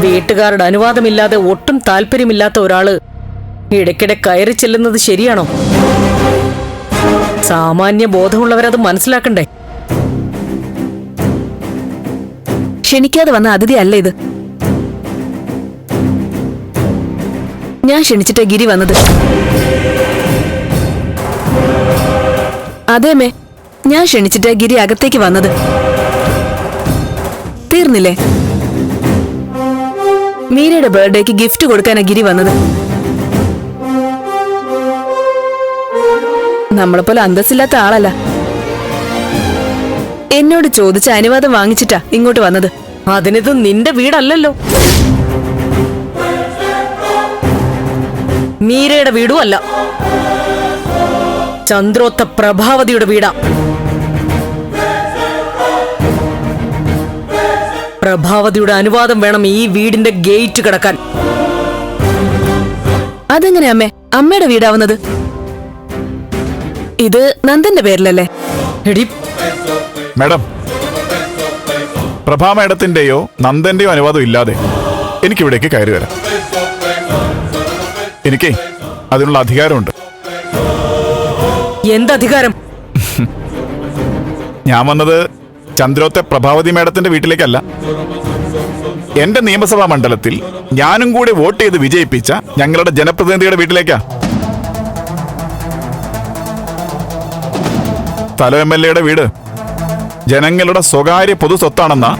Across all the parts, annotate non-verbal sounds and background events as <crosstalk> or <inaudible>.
വീട്ടുകാരുടെ അനുവാദമില്ലാതെ ഒട്ടും താല്പര്യമില്ലാത്ത ഒരാൾ ഇടയ്ക്കിടെ കയറി ചെല്ലുന്നത് ശരിയാണോ? സാമാന്യ ബോധമുള്ളവരത് മനസ്സിലാക്കണ്ടേ? ക്ഷണിക്കാതെ വന്ന അതിഥി അല്ല ഇത്. ഞാൻ ക്ഷണിച്ചിട്ടേ ഗിരി വന്നത്. അതേമേ ഞാൻ ക്ഷണിച്ചിട്ടേ ഗിരി അകത്തേക്ക് വന്നത്. തീർന്നില്ലേ? മീരയുടെ ബർത്ത്ഡേക്ക് ഗിഫ്റ്റ് കൊടുക്കാനാ ഗിരി വന്നത്. നമ്മളെ പോലെ അന്തസ്സില്ലാത്ത ആളല്ല. എന്നോട് ചോദിച്ച അനുവാദം വാങ്ങിച്ചിട്ടാ ഇങ്ങോട്ട് വന്നത്. അതിനിത് നിന്റെ വീടല്ലല്ലോ. മീരയുടെ വീടും അല്ല. ചന്ദ്രോത്ത പ്രഭാവതിയുടെ വീടാ. പ്രഭാവതിയുടെ അനുവാദം വേണം ഈ വീടിന്റെ ഗേറ്റ് കിടക്കാൻ. അതെങ്ങനെ അമ്മേ? അമ്മയുടെ വീടാവുന്നത്? ഇത് നന്ദന്റെ പേരിലല്ലേ? എടി. മാഡം പ്രഭാ മാഡത്തിന്റെയോ നന്ദന്റെയോ അനുവാദം ഇല്ലാതെ എനിക്ക് ഇവിടേക്ക് കയറി വരാം. എനിക്ക് അതിനുള്ള അധികാരമുണ്ട്. എന്തധികാരം ഞാൻ വന്നത് ചന്ദ്രോത്തെ പ്രഭാവതി മേഡത്തിന്റെ വീട്ടിലേക്കല്ല. എന്റെ നിയമസഭാ മണ്ഡലത്തിൽ ഞാനും കൂടി വോട്ട് ചെയ്ത് വിജയിപ്പിച്ച ഞങ്ങളുടെ ജനപ്രതിനിധിയുടെ വീട്ടിലേക്കാ. തലോ എം എൽ എയുടെ വീട്. ജനങ്ങളുടെ സ്വകാര്യ പൊതു സ്വത്താണെന്നാ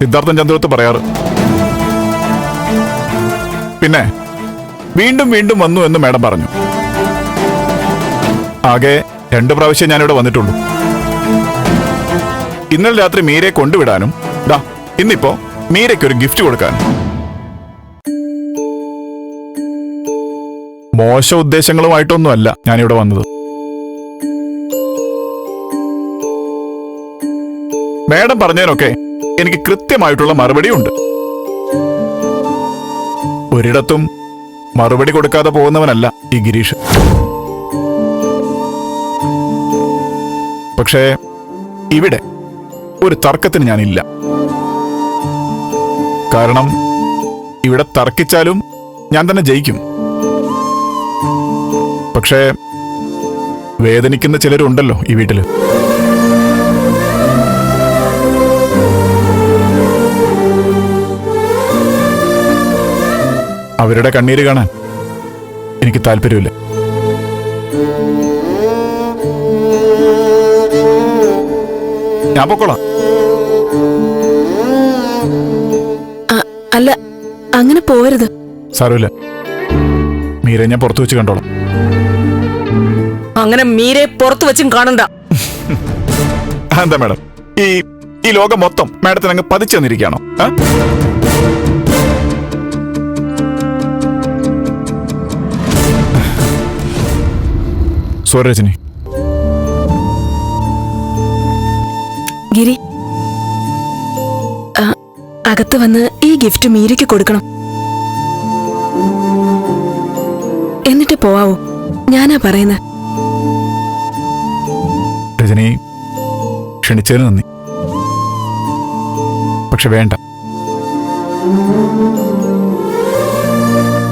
സിദ്ധാർത്ഥൻ ചന്ദ്രോത്ത് പറയാറ്. പിന്നെ വീണ്ടും വീണ്ടും വന്നു എന്ന് മേഡം പറഞ്ഞു. ആകെ രണ്ടു പ്രാവശ്യം ഞാനിവിടെ വന്നിട്ടുള്ളൂ. ഇന്നലെ രാത്രി മീരയെ കൊണ്ടുവിടാനും ദാ ഇന്നിപ്പോ മീരയ്ക്ക് ഒരു ഗിഫ്റ്റ് കൊടുക്കാനും മോശ ഉദ്ദേശങ്ങളുമായിട്ടൊന്നുമല്ല ഞാനിവിടെ വന്നത്. മേഡം പറഞ്ഞതിനൊക്കെ എനിക്ക് കൃത്യമായിട്ടുള്ള മറുപടി ഉണ്ട് ഒരിടത്തും മറുപടി കൊടുക്കാതെ പോകുന്നവനല്ല ഈ ഗിരീഷ്. പക്ഷേ ഇവിടെ ഒരു തർക്കത്തിന് ഞാനില്ല. കാരണം ഇവിടെ തർക്കിച്ചാലും ഞാൻ തന്നെ ജയിക്കും. പക്ഷേ വേദനിക്കുന്ന ചിലരുണ്ടല്ലോ ഈ വീട്ടിൽ അവരുടെ കണ്ണീര് കാണാൻ എനിക്ക് താല്പര്യമില്ല. ഞാൻ പൊക്കോളാം. അങ്ങനെ പോരുത് സാരമില്ല. മീരെ ഞാൻ പുറത്തു വെച്ച് കണ്ടോളാം. അങ്ങനെ മീരെ പുറത്തു വെച്ചും കാണണ്ട. <laughs> എന്താ മാഡം? ഈ ഈ ലോകം മൊത്തം മാഡത്തിന് അങ്ങ് പതിച്ചു തന്നിരിക്കുകയാണോ? സ്വരജനി ഗിരി അകത്ത് വന്ന് ഗിഫ്റ്റ് മീരയ്ക്ക് കൊടുക്കണം. എന്നിട്ട് പോവാവോ. ഞാനാ പറയുന്നത് രജനി ക്ഷണിച്ചതിന് നന്ദി. പക്ഷെ വേണ്ട.